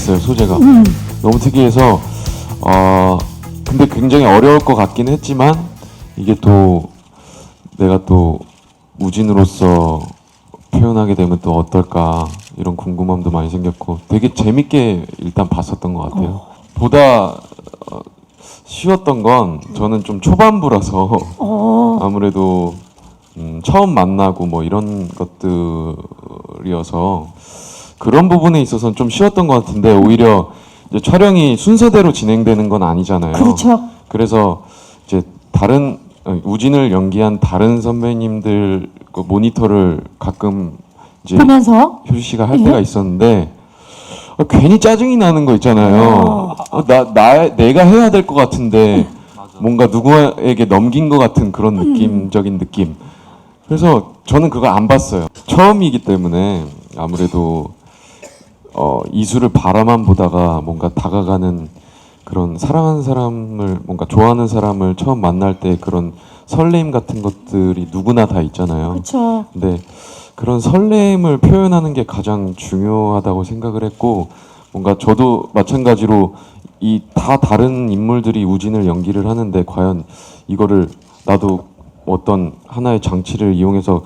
소재가 음. 너무 특이해서 어 근데 굉장히 어려울 것 같긴 했지만 이게 또 내가 또 우진으로서 표현하게 되면 또 어떨까 이런 궁금함도 많이 생겼고 되게 재밌게 일단 봤었던 것 같아요. 보다 어, 쉬웠던 건 저는 좀 초반부라서 어. 아무래도 음, 처음 만나고 뭐 이런 것들이어서 그런 부분에 있어서는 좀 쉬웠던 것 같은데 오히려 이제 촬영이 순서대로 진행되는 건 아니잖아요. 그렇죠. 그래서 이제 다른 어, 우진을 연기한 다른 선배님들 그 모니터를 가끔 이제 보면서 효주 씨가 할 예? 때가 있었는데 어, 괜히 짜증이 나는 거 있잖아요. 어, 나, 나 내가 해야 될 것 같은데 뭔가 누구에게 넘긴 것 같은 그런 음. 느낌적인 느낌. 그래서 저는 그거 안 봤어요. 처음이기 때문에 아무래도 어, 이수를 바라만 보다가 뭔가 다가가는 그런 사랑하는 사람을 뭔가 좋아하는 사람을 처음 만날 때 그런 설레임 같은 것들이 누구나 다 있잖아요. 그렇죠. 근데 그런 설렘을 표현하는 게 가장 중요하다고 생각을 했고 뭔가 저도 마찬가지로 이 다 다른 인물들이 우진을 연기를 하는데 과연 이거를 나도 어떤 하나의 장치를 이용해서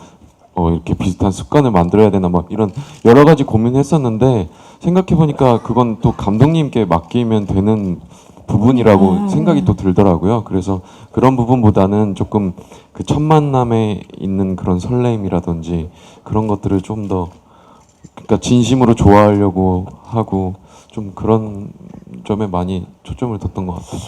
어 이렇게 비슷한 습관을 만들어야 되나 막 이런 여러 가지 고민했었는데 생각해 보니까 그건 또 감독님께 맡기면 되는 부분이라고 음. 생각이 또 들더라고요. 그래서 그런 부분보다는 조금 그 첫 만남에 있는 그런 설렘이라든지 그런 것들을 좀 더 그러니까 진심으로 좋아하려고 하고 좀 그런 점에 많이 초점을 뒀던 것 같아요.